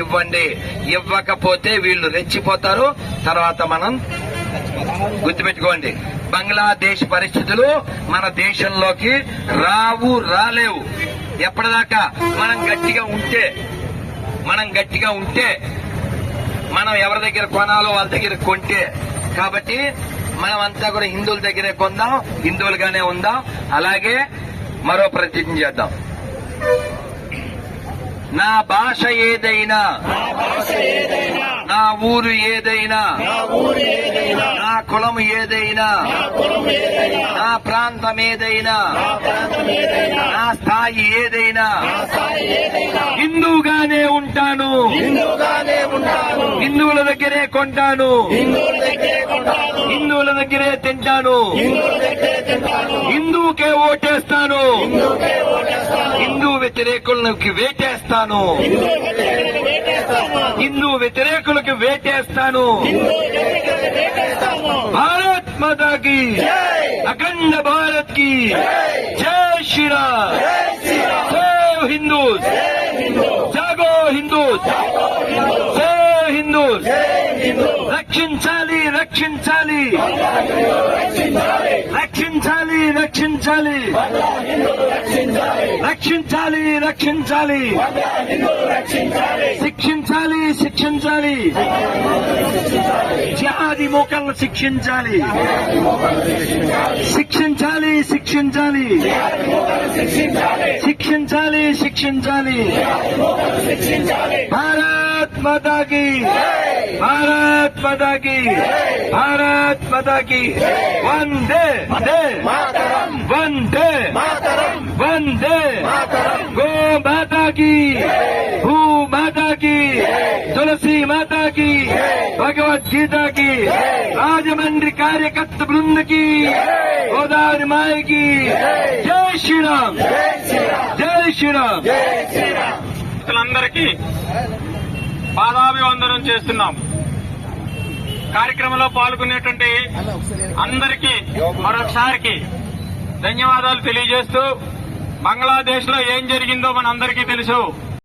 ఇవ్వండి. ఇవ్వకపోతే వీళ్ళు రెచ్చిపోతారు. తర్వాత మనం గుర్తుపెట్టుకోండి. బంగ్లాదేశ్ పరిస్థితులు మన దేశంలోకి రావు రాలేవు. ఎప్పటిదాకా మనం గట్టిగా ఉంటే మనం గట్టిగా ఉంటే మనం ఎవరి దగ్గర కొనాలో వాళ్ళ దగ్గర కొంటే కాబట్టి మనం అంతా కూడా హిందువుల దగ్గరే కొందాం హిందువులుగానే ఉందాం. అలాగే మరో ప్రతిజ్ఞ చేద్దాం. నా భాష ఏదైనా నా ఊరు ఏదైనా నా కులం ఏదైనా నా ప్రాంతం ఏదైనా నా స్థాయి ఏదైనా హిందూగానే ఉంటాను. హిందువుల దగ్గరే కొంటాను. హిందువుల దగ్గరే తింటాను. హిందూకే ఓటేస్తాను. వ్యతిరేకులకు వేటేస్తాను హిందూ వ్యతిరేకులకు వేటేస్తాను భారత్ మాతాకి అఖండ భారత్ కి జై శ్రీరామ్ సేవ్ హిందూస్ జాగో హిందూస్ సేవ్ హిందూస్ రక్షించాలి రక్షించాలి. రక్షించాలి రక్షించాలి. రక్షించాలి రక్షించాలి. శిక్షించాలి శిక్షించాలి. జిహాది మోకల్ని శిక్షించాలి. శిక్షించాలి శిక్షించాలి. శిక్షించాలి శిక్షించాలి. భారత్ మాతాకి భారత్ పతాకి భారత్ పతాకి వందే వందే వందే వందే గో మాతాకి భూ మాతాకి తులసి మాతాకి భగవద్గీతకి రాజమండ్రి కార్యకర్త బృందకి గోదావరి మాయకి జై శ్రీరామ్ జై శ్రీరామ్ అందరికీ పాదాభివందనం చేస్తున్నాం. కార్యక్రమంలో పాల్గొనేటువంటి అందరికీ మరొకసారికి ధన్యవాదాలు తెలియజేస్తూ బంగ్లాదేశ్లో ఏం జరిగిందో మన అందరికీ తెలుసు.